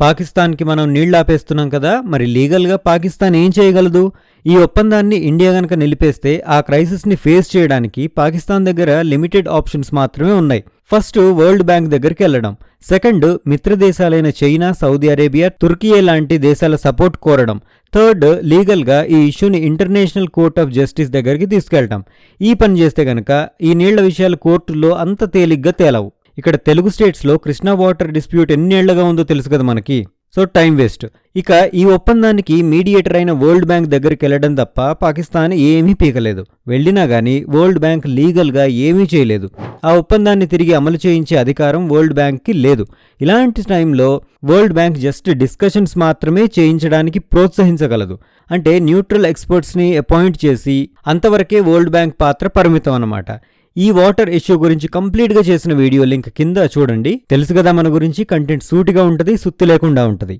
పాకిస్తాన్కి మనం నీళ్ళాపేస్తున్నాం కదా మరి లీగల్గా పాకిస్తాన్ ఏం చేయగలదు? ఈ ఒప్పందాన్ని ఇండియా గనక నిలిపేస్తే ఆ క్రైసిస్ని ఫేస్ చేయడానికి పాకిస్తాన్ దగ్గర లిమిటెడ్ ఆప్షన్స్ మాత్రమే ఉన్నాయి. ఫస్ట్ వరల్డ్ బ్యాంక్ దగ్గరికి వెళ్ళడం. సెకండ్ మిత్ర దేశాలైన చైనా సౌదీ అరేబియా తుర్కియే లాంటి దేశాల సపోర్ట్ కోరడం. థర్డ్ లీగల్గా ఈ ఇష్యూని ఇంటర్నేషనల్ కోర్ట్ ఆఫ్ జస్టిస్ దగ్గరికి తీసుకెళ్ళటం. ఈ పని చేస్తే గనక ఈ నీళ్ళ విషయాలు కోర్టుల్లో అంత తేలిగ్గా తేలవు. ఇక్కడ తెలుగు స్టేట్స్లో కృష్ణా వాటర్ డిస్ప్యూట్ ఎన్నేళ్ళుగా ఉందో తెలుసు కదా మనకి. So time waste. ఇక ఈ ఒప్పందానికి మీడియేటర్ అయిన వరల్డ్ బ్యాంక్ దగ్గరికి వెళ్ళడం తప్ప పాకిస్తాన్ ఏమీ పీకలేదు. వెళ్ళినా గానీ వరల్డ్ బ్యాంక్ లీగల్గా ఏమీ చేయలేదు. ఆ ఒప్పందాన్ని తిరిగి అమలు చేయించే అధికారం వరల్డ్ బ్యాంక్కి లేదు. ఇలాంటి టైంలో వరల్డ్ బ్యాంక్ జస్ట్ డిస్కషన్స్ మాత్రమే చేయించడానికి ప్రోత్సహించగలదు. అంటే న్యూట్రల్ ఎక్స్పర్ట్స్ని అపాయింట్ చేసి అంతవరకే వరల్డ్ బ్యాంక్ పాత్ర పరిమితం అన్నమాట. ఈ వాటర్ ఇష్యూ గురించి కంప్లీట్గా చేసిన వీడియో లింక్ కింద చూడండి. తెలుసు కదా మన గురించి కంటెంట్ సూటిగా ఉంటది సుత్తి లేకుండా ఉంటది.